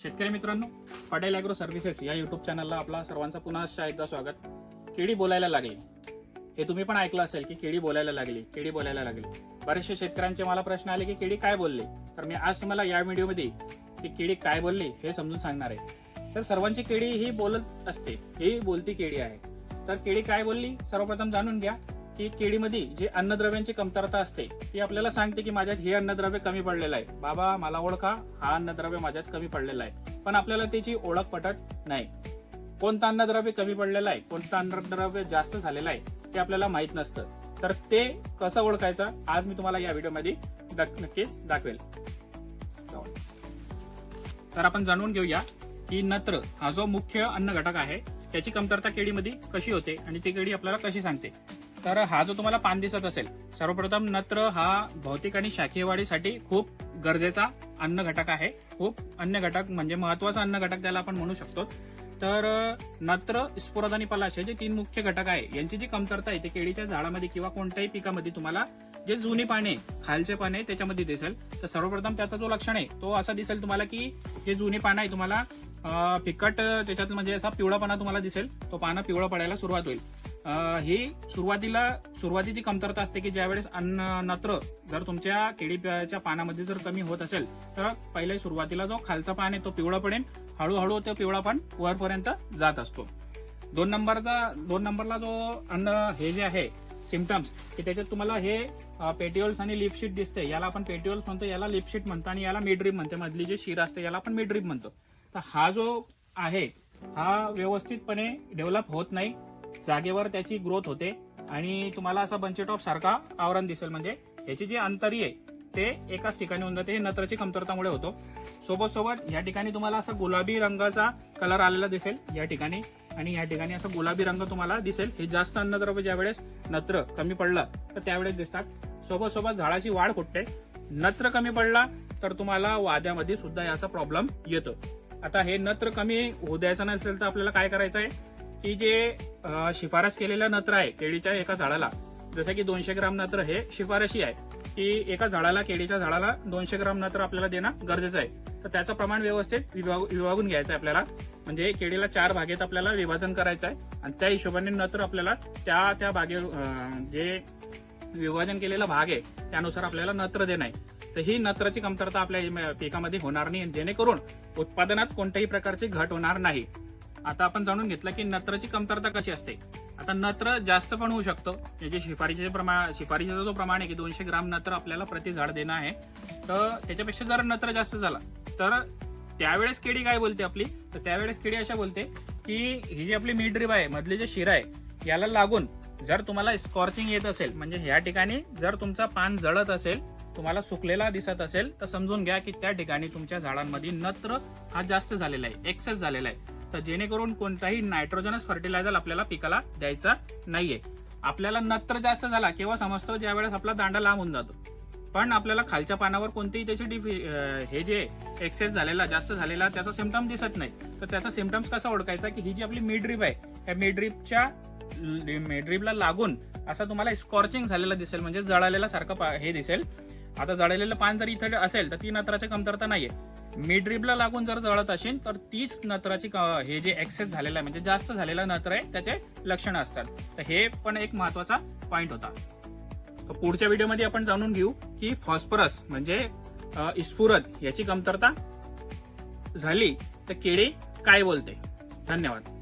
शेतकरी मित्रांनो Patel agro services या युट्यूब चॅनलला आपला सर्वांचं पुन्हा एकदा स्वागत. केळी बोलायला लागली. हे तुम्ही पण ऐकलं असेल की केळी बोलायला लागली केळी बोलायला लागली. बरेचसे शेतकऱ्यांचे मला प्रश्न आले की केळी काय बोलले? तर मी आज तुम्हाला या व्हिडिओमध्ये की केळी काय बोलली हे समजून सांगणार आहे. तर सर्वांची केळी ही बोलत असते ही बोलती केळी आहे. तर केळी काय बोलली? सर्वप्रथम जाणून घ्या. की केळीमध्ये जे अन्नद्रव्यांची कमतरता असते ती आपल्याला सांगते की माझ्यात हे अन्नद्रव्य कमी पडलेलं आहे. बाबा मला ओळखा हा अन्नद्रव्य माझ्यात कमी पडलेला आहे. पण आपल्याला त्याची ओळख पटत नाही. कोणतं अन्नद्रव्य कमी पडलेलं आहे कोणतं अन्नद्रव्य जास्त झालेलं आहे ते आपल्याला माहीत नसतं. तर ते कसं ओळखायचं आज मी तुम्हाला या व्हिडिओमध्ये नक्कीच दाखवेल. तर आपण जाणून घेऊया की नत्र हा जो मुख्य अन्न घटक आहे त्याची कमतरता केळीमध्ये कशी होते आणि ती केळी आपल्याला कशी सांगते. तर हा जो तुम्हाला पान दिसत असेल सर्वप्रथम नत्र हा भौतिक आणि शाखीय वाढीसाठी खूप गरजेचा अन्न घटक आहे. खूप अन्न घटक म्हणजे महत्त्वाचा अन्न घटक त्याला आपण म्हणू शकतो. तर नत्र स्फुरद आणि पलाश हे जे तीन मुख्य घटक आहे यांची जी कमतरता आहे ते केळीच्या झाडामध्ये किंवा कोणत्याही पिकामध्ये तुम्हाला जे जुनी पाने खालचे पाने त्याच्यामध्ये दिसेल. तर सर्वप्रथम त्याचा जो लक्षण आहे तो असा दिसेल तुम्हाला की जे जुनी पानं आहे तुम्हाला फिकट त्याच्यात म्हणजे असा पिवळापणा तुम्हाला दिसेल तो पानं पिवळं पडायला सुरुवात होईल. ही सुरुवातीला सुरुवातीची कमतरता असते की ज्यावेळेस अन्न नत्र जर तुमच्या केळीच्या पानामध्ये जर कमी होत असेल तर पहिले सुरुवातीला जो खालचा पान आहे तो पिवळा पडेल. हळूहळू तो पिवळा पान वरपर्यंत जात असतो. दोन नंबरचा दोन नंबरला जो अन्न हे जे आहे सिमटम्स की त्याच्यात तुम्हाला हे पेटिओल्स आणि लिपशीट दिसते याला आपण पेटिओल्स म्हणतो याला लिपशीट म्हणतो आणि याला मिडरीप म्हणते. मधली जे शिरा असते याला आपण मिडरीप म्हणतो. तर हा जो आहे हा व्यवस्थितपणे डेव्हलप होत नाही. जागेवर त्याची ग्रोथ होते. आणि तुम्हाला असा बंचेटॉप सारखा आवरण दिसेल. म्हणजे याची जी अंतरी आहे ते एकाच ठिकाणी होऊन जाते. हे नत्राची कमतरतामुळे होतो. सोबत सोबत या ठिकाणी तुम्हाला असा गुलाबी रंगाचा कलर आलेला दिसेल. या ठिकाणी आणि या ठिकाणी असा गुलाबी रंग तुम्हाला दिसेल. हे जास्त अन्नद्रव्य ज्या वेळेस नत्र कमी पडलं तर त्यावेळेस दिसतात. सोबत सोबत झाडाची वाढ फुटते. नत्र कमी पडला तर तुम्हाला वाद्यामध्ये सुद्धा याचा प्रॉब्लेम येतो. आता हे नत्र कमी होऊ द्यायचं नसेल तर आपल्याला काय करायचं आहे की जे शिफारस केलेलं नत्र आहे केळीच्या एका झाडाला जसं की दोनशे ग्राम नत्र हे शिफारशी आहे की एका झाडाला केळीच्या झाडाला दोनशे ग्राम नत्र आपल्याला देणं गरजेचं आहे. तर त्याचं प्रमाण व्यवस्थित विभाग विभागून घ्यायचं आहे आपल्याला. म्हणजे केळीला चार भागेत आपल्याला विभाजन करायचं आहे आणि त्या हिशोबाने नत्र आपल्याला त्या त्या भागे जे विभाजन केलेला भाग आहे त्यानुसार आपल्याला नत्र देणं आहे. तर ही नत्राची कमतरता आपल्या पिकामध्ये होणार नाही जेणेकरून उत्पादनात कोणत्याही प्रकारची घट होणार नाही. आता आपण जाणून घेतलं की नत्राची कमतरता कशी असते. आता नत्र जास्त पण होऊ शकतो. याचे शिफारशीचे प्रमाण शिफारशीचा जो प्रमाण आहे की दोनशे ग्राम नत्र आपल्याला प्रति झाड देणं आहे तर त्याच्यापेक्षा जर नत्र जास्त झाला तर त्यावेळेस केळी काय बोलते आपली? तर त्यावेळेस केळी अशा बोलते की ही जी आपली मिडरीब आहे मधली जे शिरा आहे याला लागून जर तुम्हाला स्कॉर्चिंग येत असेल म्हणजे ह्या ठिकाणी जर तुमचा पान जळत असेल तुम्हाला सुकलेला दिसत असेल तर समजून घ्या की त्या ठिकाणी तुमच्या झाडांमध्ये नत्र हा जास्त झालेला आहे एक्सेस झालेला आहे. तर जेणेकरून कोणताही नायट्रोजनस फर्टिलायझर आपल्याला पिकाला द्यायचा नाहीये. आपल्याला नत्र जास्त झाला केव्हा समजतो ज्या वेळेस आपला दांडा लांब होऊन जातो. पण आपल्याला खालच्या पानावर कोणतीही त्याची डिफि हे जे एक्सेस झालेला जास्त झालेला त्याचा सिमटम दिसत नाही. तर त्याचा सिमटम्स कसा ओळखायचा की ही जी आपली मिड्रीप आहे या मिड्रीपच्या मेड्रीपला लागून असा तुम्हाला स्कॉर्चिंग झालेला दिसेल म्हणजे जळालेला सारखं पा- हे दिसेल. आता जळलेलं पान जर इथं असेल तर ती नत्राची कमतरता नाहीये. मिड्रीपला लागून जर जळत असेल तर तीच नत्राची हे जे एक्सेस झालेलं आहे म्हणजे जास्त झालेला नत्र आहे त्याचे लक्षणं असतात. तर हे पण एक महत्त्वाचा पॉईंट होता. तर पुढच्या व्हिडिओमध्ये आपण जाणून घेऊ की फॉस्फरस म्हणजे अ, इस्फुरत याची कमतरता झाली तर केळी काय बोलते? धन्यवाद.